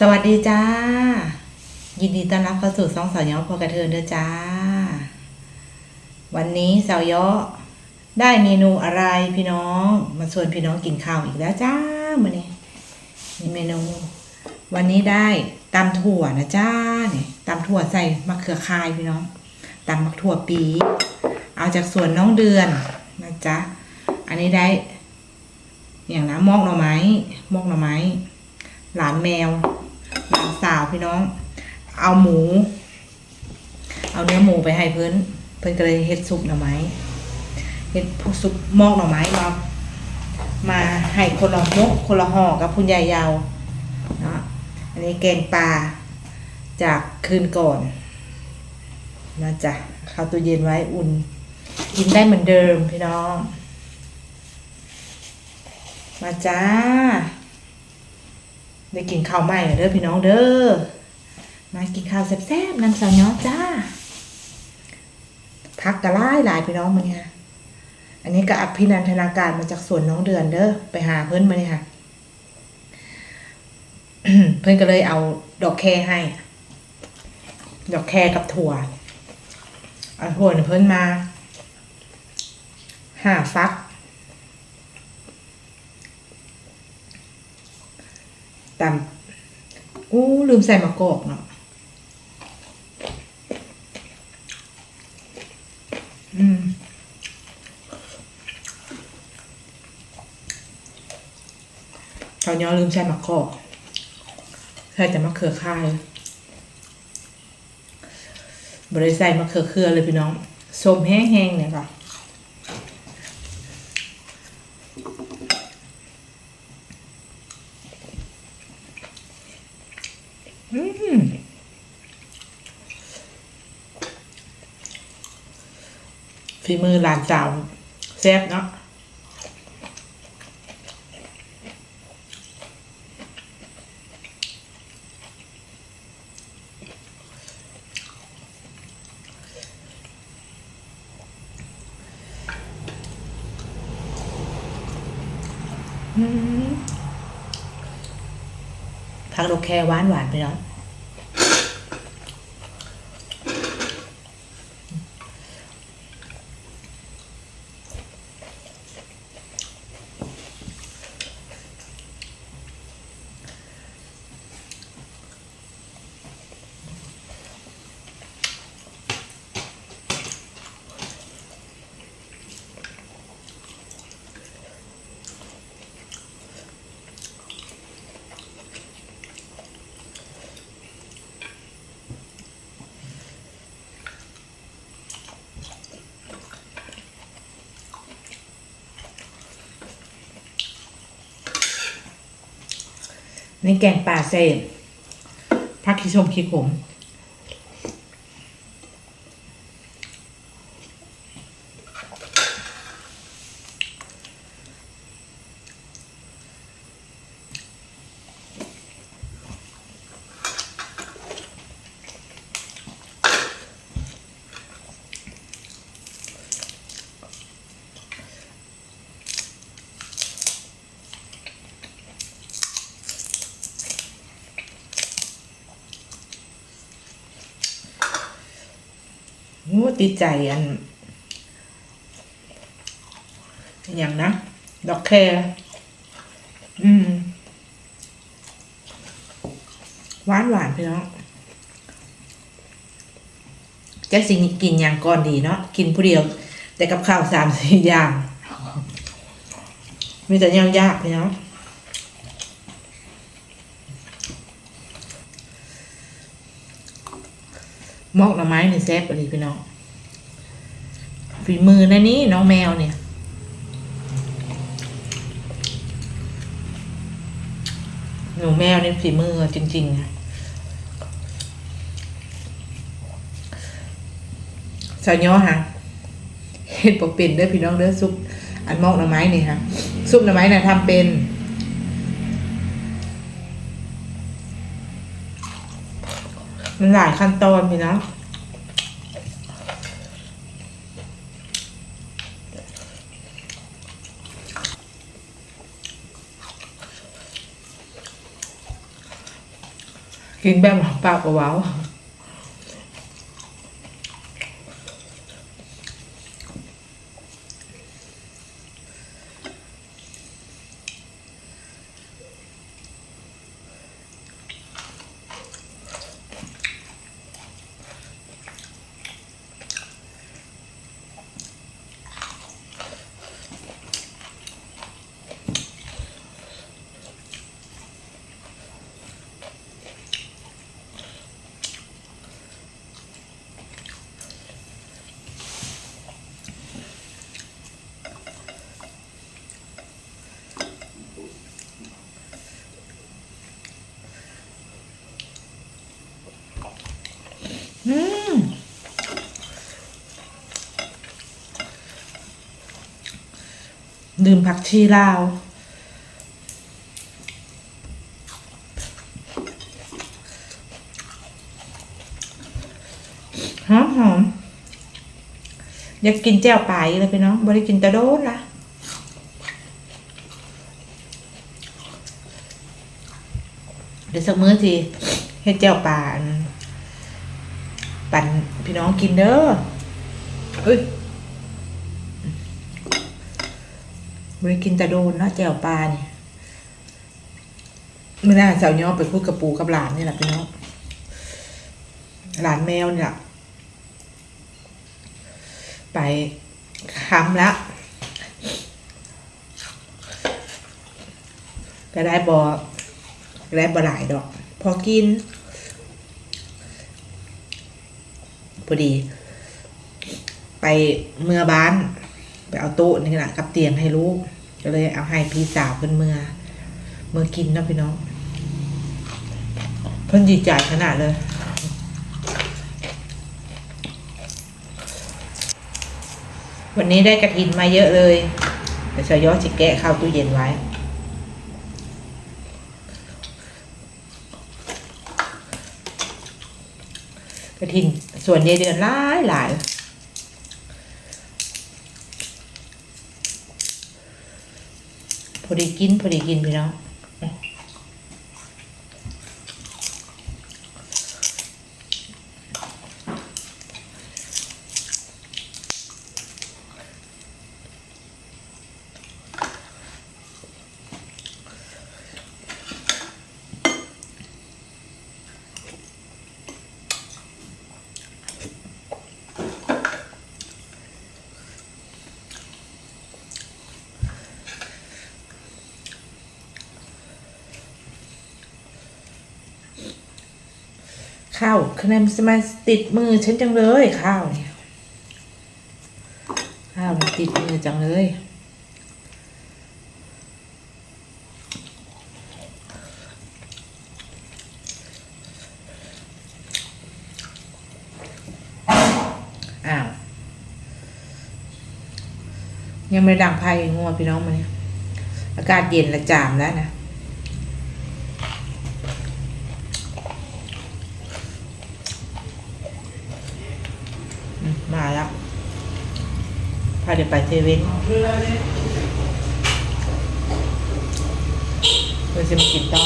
สวัสดีจ้า ยินดีต้อนรับเข้าสู่ซองสาวยอพอกระเทินเด้อจ้า วันนี้สาวยอได้เมนูอะไรพี่น้อง มาชวนพี่น้องกินข้าวอีกแล้วจ้ามื้อนี้มีเมนู วันนี้ได้ตำถั่วนะจ้าเนี่ยตำถั่วใส่มะเขือคายพี่น้องตำมะถั่วปีเอาจากสวนน้องเดือนนะจ๊ะอันนี้ได้ อย่างนะมอกหน่อไม้มอกหน่อไม้หลานแมว หลานสาวพี่น้อง เอาหมู เอาเนื้อหมูไปให้เพิ่นเพิ่นก็เลยเฮ็ดซุปหน่อไม้เฮ็ดซุปมอกหน่อไม้มามาให้คนละมกคนละห่อกับคุณยายยาวเนาะอันนี้แกงปลาจากคืนก่อนนะจ๊ะเข้าตู้เย็นไว้อุ่น กินได้เหมือนเดิมพี่น้อง มาจ้า ได้กินข้าวใหม่เด้อพี่น้องเด้อ มากินข้าวแซ่บๆน้ำสาวย้อจ้า พักกะไล่หลายพี่น้องมาเนี่ยอันนี้ก็อภินันทนาการมาจากสวนน้องเดือนเด้อไปหาเพื่อนมาเนี่ยค่ะ เพื่อนก็เลยเอาดอกแคให้ ดอกแคกับถั่วเอาถั่วเพื่อนมาห้าฟัก ตำอู้ลืมใส่มะกอกเนาะอืมเขาย้อลืมใส่มะกอกใส่แต่มะเขือข่ายบริใส่มะเขือเคือเลยพี่น้องส้มแห้งๆเนี่ยค่ะ อืม ฝีมือหลานสาวแซ่บเนาะอืมผักดอกแคหวานหวานไปเนาะ นี่แกงป่าเส้นผักขี้ชมขี้ขม ติใจอันอย่างนะ ดอกแคร์อืม หวานหวานพี่น้องจะสิ่งกินอย่างก่อนดีเนาะกินผู้เดียว แต่กับข้าวสามสี่อย่างมีแต่ยางยากพี่น้องมอกหน่อไม้เนี่ยแซ่บอะไรพี่น้อง ฝีมือนะนี่น้องแมวเนี่ย หนูแมวนี่ฝีมือจริงๆนะสาวย่อฮะเห็ดปกเป็นเด้อพี่น้องเด้อซุปอันมอกหน่อไม้นี่ฮะซุปหน่อไม้น่ะทำเป็นมันหลายขั้นตอนพี่น้อง กินแบบปากกระเว้าอืม ดื่มผักชีลาว หอมหอมอยากกินแจ่วปลายเลยพี่น้องบริกินต่โดนละเดี๋ยวสักมื้อทีเฮ็ดแจ่วปลานปั่นพี่น้องกินเด้อเอ้ย บริกินแต่โดนเนาะแจ่วปลาเนี่ยเมื่อน้าเสาย้อไปพูดกับปูกับหลานนี่แหละพี่น้องหลานแมวเนี่ยไปค้ำแล้วก็ได้บอได้บหลายดอก พอกินพอดี ไปเมื่อบ้าน ไปเอาโต๊ะนี่แหละกับเตียงให้ลูกก็เลยเอาให้พี่สาวเพิ่นเมื่อเมื่อกินเนาะพี่น้อง เพิ่นดีใจขนาดเลยวันนี้ได้กระถินมาเยอะเลยเดี๋ยวชายอจะแกะเข้าตู้เย็นไว้ กระถินส่วนยายเดือนหลายหลาย พอดีกินพอดีกินพี่น้อง ข้าวคะแนนสมาติดมือฉันจังเลยข้าวเนี่ยข้าวมันติดมือจังเลย อ้าว ยังไม่ดังไพ่งัวพี่น้องมาเนี่ยอากาศเย็นละจามแล้วนะ อืมมาแล้วพา เดี๋ยวไปเซเว่นเราจะมากินต่อ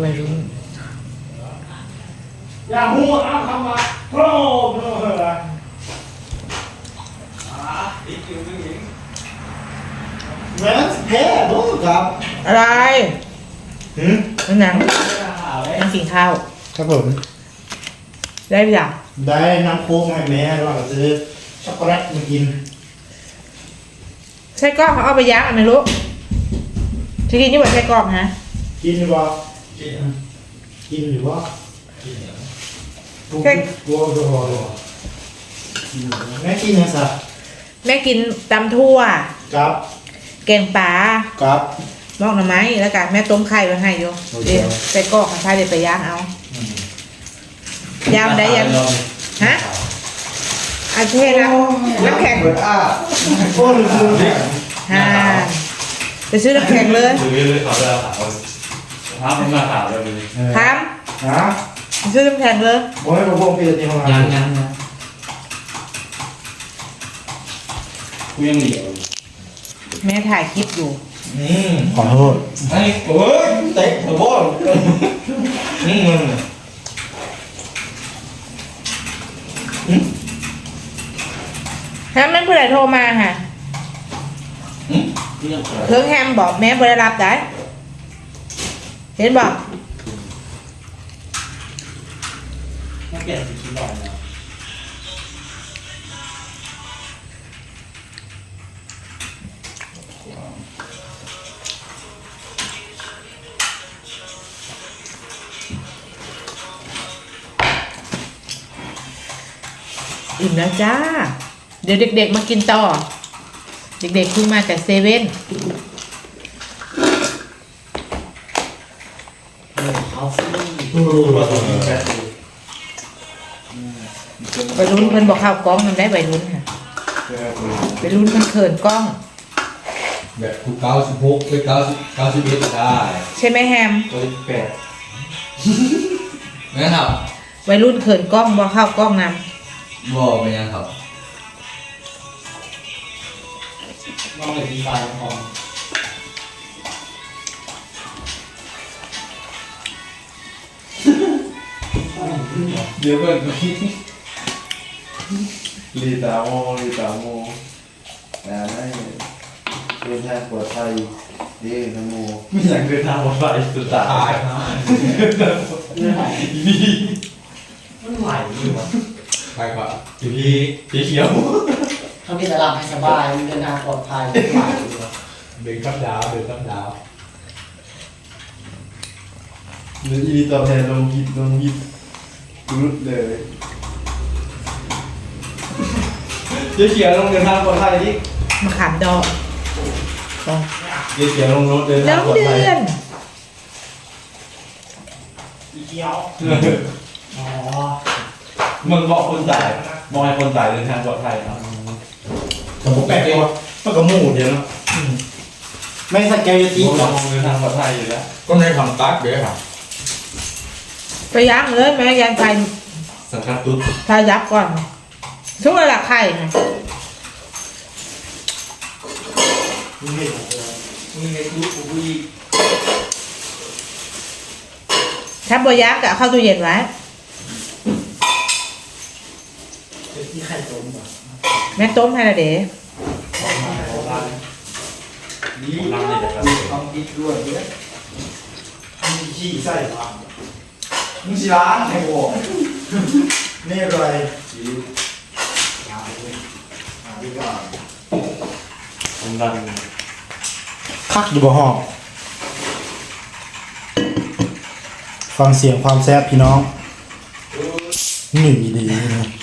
วัยรุ่นอย่าหัวเอาคำว่าโปรโปรเหรอแม่แพ้ดูครับอะไรหืมนั่นหนังนั่งกินข้าว ครับผม ได้ไหมจ๊ะ ได้น้ำโค้กมาให้แม่ระหว่างซื้อช็อกโกแลตมากินใช่กล้องเขาเอาไปยักษ์อะไม่รู้ที่กินนี่แบบใช่กล้องฮะกินหรือเปล่ากินหรือว่าแค่กลัวกลัวแม่กินนะสัตว์แม่กินตำทั่ว ครับ แกงปลาครับมอกหน่อไม้แล้วกันแม่ต้มไข่ไว้ให้อยู่โอเคเดี๋ยวใส่กรอกพาเดี๋ยวไปย่างเอา ย่างได้ยังฮะอาเทศนะน้ำแข็งเปิดอ้าโอ้ลืมลืมฮ่าไปซื้อน้ำแข็งเลยหรือเลยขาวเลยขาวภาพมันมาขาวเลยครับฮะไปซื้อน้ำแข็งเลยโอ้ยมาพวกพี่ที่ห้องยังน้ำยังยังกูยังเหนียวแม่ถ่ายคลิปอยู่อืมขอโทษไอ้โอ้ยเตะหัวบอลอืมมึง แฮมมันเพื่อโทรมาค่ะเครื่องแฮมบอกแม่บริรับได้ เห็นบอกไม่เปลี่ยนสีคิดหน่อยนะ อิ่มแล้วจ้า เดี๋ยวเด็ก ๆ มากินต่อ เด็กๆเพิ่งมาจากเซเว่นเอาสิมาตรงนี้แป๊บไปรุ่นเพิ่นบอกข้าวกล้องมันได้ใบรุ่นค่ะไปรุ่นเพิ่นเขินกล้อง แบบกูเก้าสิบหกไปเก้าสิบเก้าสิบเอ็ดได้ ใช่ไหมแฮมตัวที่แปดนะครับวัยรุ่นเขินกล้องบอกข้าวกล้องน บอกไปยังครับน้องเลยดีไซน์ของเดี๋ยวก่อนลีตาโมลีตาโมแต่ไม่เดินทางปลอดภัยเด้นะโมไม่อยากเดินทางปลอดภัยสุดตายเรื่องไหนมันไหลอยู่วะ ไปก่อนพี่พี่พี่เขียวเขามีแต่หลับให้สบายมันเดินทางปลอดภัยมันไหลอยู่วะเดินข้ามดาวเดินข้ามดาวเดี๋ยวอีตอบแทนลงหิบลงหิบรุดเลยเจ๊เขียวลงเดินทางปลอดภัยดิำมะขามดองเจ๊เขียวลงรถเดินน้ทางองปลอดเดืภัยอนอีเกียว อ๋อ มึงบอกคนจ่ายบอกให้คนจ่ายเดินทางปลอดภัยเนาะกับผมแปดเองมันก็หมู่เดียวเนาะไม่สแกลตีมหรอกองเดินทางปลอดภัยอยู่แล้วก็ในทำตัดเด้อครับไปยักเลยแม่ยันไทยสังกัดตุ๊ดทายักก่อนช่วยหลักไข่ค่ะมึงเห็นเหรอมึงในตู้กูอีกถ้าบยักก็เอาเข้าตู้เย็นไว้ เป็น ที่ไข่ต้มอะแม่ต้มให้ละเด๋ออกมาของร้านดีนั่งเลยจะครับต้องคิดด้วยเนี่ยมีขี้ใส่บ้างมึงสิล้างให้บอกนี่อะไรหาดิหาดีกว่าผมดังคักอยู่บ่ห้องฟังเสียงความแซ่บพี่น้องหนึ่งดีนะ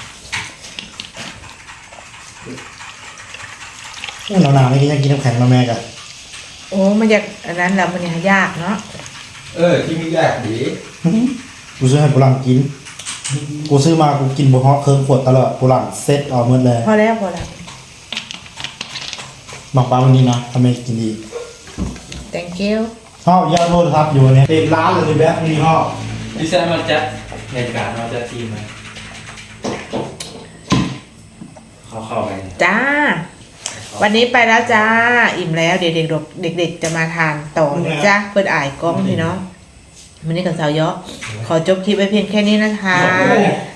โอ้หนาวๆนี่ก็ยังกินน้ำแข็งมาแม่กันโอ้มันอยากอันนั้นแล้วมันยังยากเนาะเออที่มีแยกดีกูซื้อให้กูหลังกิน กูซื้อมากูกินบ่ฮอเครื่องขวดตลอดกูหลังเซ็ตเอาหมดเลยพอแล้วพอแล้วบางปลาวันนี้นะทำไมกินดี thank you ชอบยาโทษครับอยู่เนี่ยเต็มร้านเลยแบบนี้ฮะพี่แซมมาจัดเหตุการณ์มาจัดทีมไหมเข้าเข้าไปจ้า วันนี้ไปแล้วจ้า อิ่มแล้วเด็กๆเด็ก ๆ จะมาทานต่อนะจ้าเปิดอ่ายกล้องพี่น้องวันนี้กับสาวเยอะขอจบคลิปไว้เพียงแค่นี้นะคะ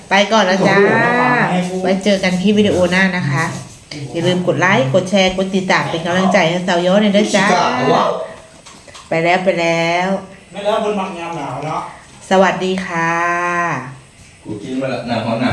ไปก่อนแล้วจ้า ไว้เจอกันคลิปวิดีโอหน้านะคะ อย่าลืมกดไลค์กดแชร์กดติดตามเป็นกำลังใจให้สาวเยอะเลยด้วยจ้า ไปแล้วไปแล้วไม่แล้วคนมักยามหนาวเนาะสวัสดีค่ะ กูกินมาละหนังหัวหนา